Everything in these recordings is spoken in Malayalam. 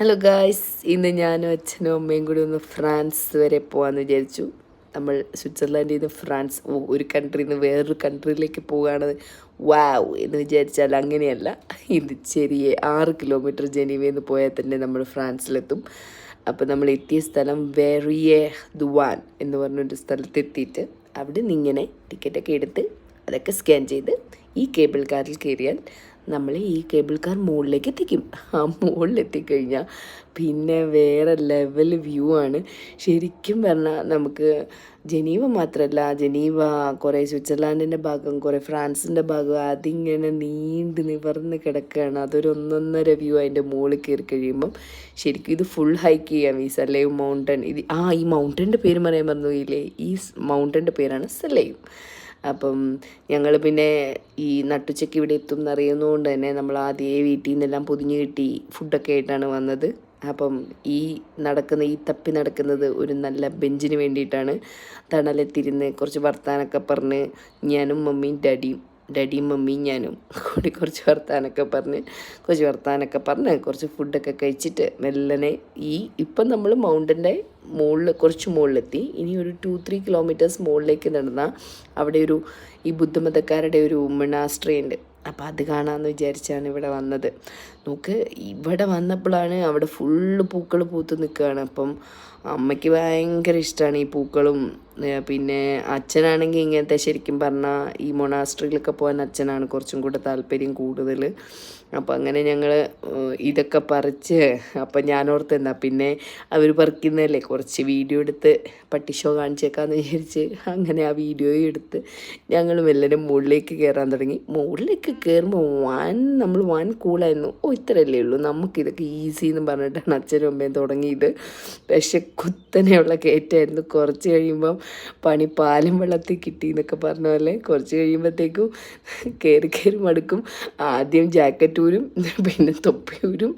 ഹലോ ഗായ്സ് ഇന്ന് ഞാനും അച്ഛനും അമ്മയും കൂടി ഒന്ന് ഫ്രാൻസ് വരെ പോകാമെന്ന് വിചാരിച്ചു. നമ്മൾ സ്വിറ്റ്സർലാൻഡിൽ നിന്ന് ഫ്രാൻസ് ഒരു കൺട്രിയിൽ നിന്ന് വേറൊരു കൺട്രിയിലേക്ക് പോവുകയാണ് വാവ് എന്ന് വിചാരിച്ചാൽ അങ്ങനെയല്ല. ഇത് ചെറിയ ആറ് കിലോമീറ്റർ ജനീവയിൽ നിന്ന് പോയാൽ തന്നെ നമ്മൾ ഫ്രാൻസിലെത്തും. അപ്പോൾ നമ്മൾ എത്തിയ സ്ഥലം വെറിയെ ദുവാൻ എന്ന് പറഞ്ഞൊരു സ്ഥലത്തെത്തിയിട്ട് അവിടെ നിന്ന് ഇങ്ങനെ ടിക്കറ്റൊക്കെ എടുത്ത് അതൊക്കെ സ്കാൻ ചെയ്ത് ഈ കേബിൾ കാറിൽ കയറിയാൽ നമ്മൾ ഈ കേബിൾ കാർ മുകളിലേക്ക് എത്തിക്കും ആ മുകളിലെത്തിക്കഴിഞ്ഞാൽ പിന്നെ വേറെ ലെവൽ വ്യൂ ആണ്. ശരിക്കും പറഞ്ഞാൽ നമുക്ക് ജനീവ മാത്രമല്ല ജനീവ കുറേ സ്വിറ്റ്സർലാൻഡിന്റെ ഭാഗം കുറേ ഫ്രാൻസിന്റെ ഭാഗം അതിങ്ങനെ നീണ്ട് നിവർന്ന് കിടക്കുകയാണ് അതൊരു ഒന്നൊന്നര വ്യൂ അതിന്റെ മുകളിൽ കയറി കഴിയുമ്പം ശരിക്കും ഇത് ഫുൾ ഹൈക്ക് ചെയ്യാം ഈ സലൈവ് മൗണ്ടൻ ഇത് ആ ഈ മൗണ്ടന്റെ പേര് പറയാൻ ഇല്ലേ ഈ മൗണ്ടന്റെ പേരാണ് സലൈവ്. അപ്പം ഞങ്ങൾ പിന്നെ ഈ നട്ടുച്ചയ്ക്ക് ഇവിടെ എത്തും എന്നറിയുന്നതുകൊണ്ട് തന്നെ നമ്മൾ ആദ്യമേ വീട്ടിൽ നിന്നെല്ലാം പൊതിഞ്ഞ് കിട്ടി ഫുഡൊക്കെ ആയിട്ടാണ് വന്നത്. അപ്പം ഈ നടക്കുന്ന ഈ തപ്പി നടക്കുന്നത് ഒരു നല്ല ബെഞ്ചിന് വേണ്ടിയിട്ടാണ് തണലെത്തിരുന്ന് കുറച്ച് വർത്താനൊക്കെ പറഞ്ഞ് ഞാനും മമ്മിയും ഡാഡിയും ഡാഡിയും മമ്മിയും ഞാനും കൂടി കുറച്ച് വർത്താനൊക്കെ പറഞ്ഞ് കുറച്ച് വർത്താനൊക്കെ പറഞ്ഞ് കുറച്ച് ഫുഡൊക്കെ കഴിച്ചിട്ട് മെല്ലനെ ഈ ഇപ്പം നമ്മൾ മൗണ്ടന്റെ മുകളിൽ കുറച്ച് മുകളിലെത്തി. ഇനി ഒരു ടു ത്രീ കിലോമീറ്റേഴ്സ് മുകളിലേക്ക് നടന്നാൽ അവിടെ ഒരു ഈ ബുദ്ധമതക്കാരുടെ ഒരു മണാസ്ട്രി ഉണ്ട് അപ്പം അത് കാണാമെന്ന് വിചാരിച്ചാണ് ഇവിടെ വന്നത്. നോക്ക് ഇവിടെ വന്നപ്പോഴാണ് അവിടെ ഫുള്ള് പൂക്കൾ പൂത്ത് നിൽക്കുകയാണ് അപ്പം അമ്മയ്ക്ക് ഭയങ്കര ഇഷ്ടമാണ് ഈ പൂക്കളും പിന്നെ അച്ഛനാണെങ്കിൽ ഇങ്ങനത്തെ ശരിക്കും പറഞ്ഞാൽ ഈ മൊണാസ്ട്രിയിലൊക്കെ പോകാൻ അച്ഛനാണ് കുറച്ചും കൂടെ താല്പര്യം കൂടുതൽ അപ്പം അങ്ങനെ ഞങ്ങൾ ഇതൊക്കെ പറിച്ച് അപ്പം ഞാനോർത്ത് എന്നാ പിന്നെ അവർ പറിക്കുന്നതല്ലേ കുറച്ച് വീഡിയോ എടുത്ത് പട്ടി ഷോ കാണിച്ചേക്കാന്ന് വിചാരിച്ച് അങ്ങനെ ആ വീഡിയോ എടുത്ത് ഞങ്ങൾ മെല്ലനെ മുകളിലേക്ക് കയറാൻ തുടങ്ങി. മുകളിലേക്ക് കയറുമ്പോൾ വൻ നമ്മൾ വൻ കൂളായിരുന്നു ഓ ഇത്രയല്ലേ ഉള്ളൂ. നമുക്കിതൊക്കെ ഈസി എന്ന് പറഞ്ഞിട്ടാണ് അച്ഛനും അമ്മയും തുടങ്ങിയത്. പക്ഷെ കുത്തനെയുള്ള കയറ്റായിരുന്നു. കുറച്ച് കഴിയുമ്പം പണി പാലും വെള്ളത്തിൽ കിട്ടി എന്നൊക്കെ പറഞ്ഞ പോലെ കുറച്ച് കഴിയുമ്പോഴത്തേക്കും കയറി കയറി മടുക്കും. ആദ്യം ജാക്കറ്റ് ഊരും പിന്നെ തൊപ്പി ഊരും.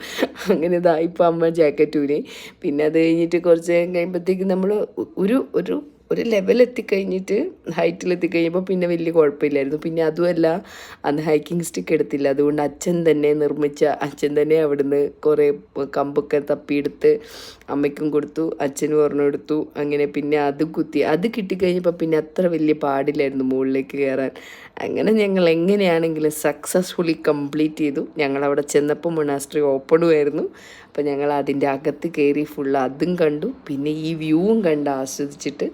അങ്ങനെ ഇതായിപ്പോൾ അമ്മ ജാക്കറ്റ് ഊരി. പിന്നെ അത് കഴിഞ്ഞിട്ട് കുറച്ച് കഴിയുമ്പോഴത്തേക്കും നമ്മൾ ഒരു ഒരു ഒരു ഹൈറ്റിൽ എത്തിക്കഴിഞ്ഞപ്പോൾ പിന്നെ വലിയ കുഴപ്പമില്ലായിരുന്നു. പിന്നെ അതുമല്ല അന്ന് ഹൈക്കിംഗ് സ്റ്റിക്ക് എടുത്തില്ല. അതുകൊണ്ട് അച്ഛൻ തന്നെ നിർമ്മിച്ച അച്ഛൻ തന്നെ അവിടുന്ന് കുറേ കമ്പൊക്കെ തപ്പിയെടുത്ത് അമ്മയ്ക്കും കൊടുത്തു അച്ഛനും ഒരെണ്ണം എടുത്തു. അങ്ങനെ പിന്നെ അത് കുത്തി. അത് കിട്ടിക്കഴിഞ്ഞപ്പോൾ പിന്നെ അത്ര വലിയ പാടില്ലായിരുന്നു മുകളിലേക്ക് കയറാൻ അങ്ങനെ ഞങ്ങൾ എങ്ങനെയാണെങ്കിലും സക്സസ്ഫുള്ളി കംപ്ലീറ്റ് ചെയ്തു. ഞങ്ങൾ അവിടെ ചെന്നപ്പോൾ മൊണാസ്ട്രി ഓപ്പണുമായിരുന്നു അപ്പോൾ ഞങ്ങൾ അതിന്റെ അകത്ത് കയറി ഫുൾ അതും കണ്ടു. പിന്നെ ഈ വ്യൂവും കണ്ട് ആസ്വദിച്ചിട്ട്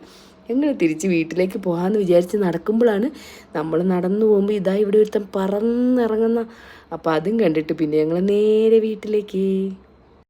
ഞങ്ങൾ തിരിച്ച് വീട്ടിലേക്ക് പോകാമെന്ന് വിചാരിച്ച് നടക്കുമ്പോഴാണ് നമ്മൾ നടന്നു പോകുമ്പോൾ ഇതാ ഇവിടെ ഒരുത്തൻ പറന്നിറങ്ങുന്ന. അപ്പോൾ അതും കണ്ടിട്ട് പിന്നെ ഞങ്ങൾ നേരെ വീട്ടിലേക്ക്.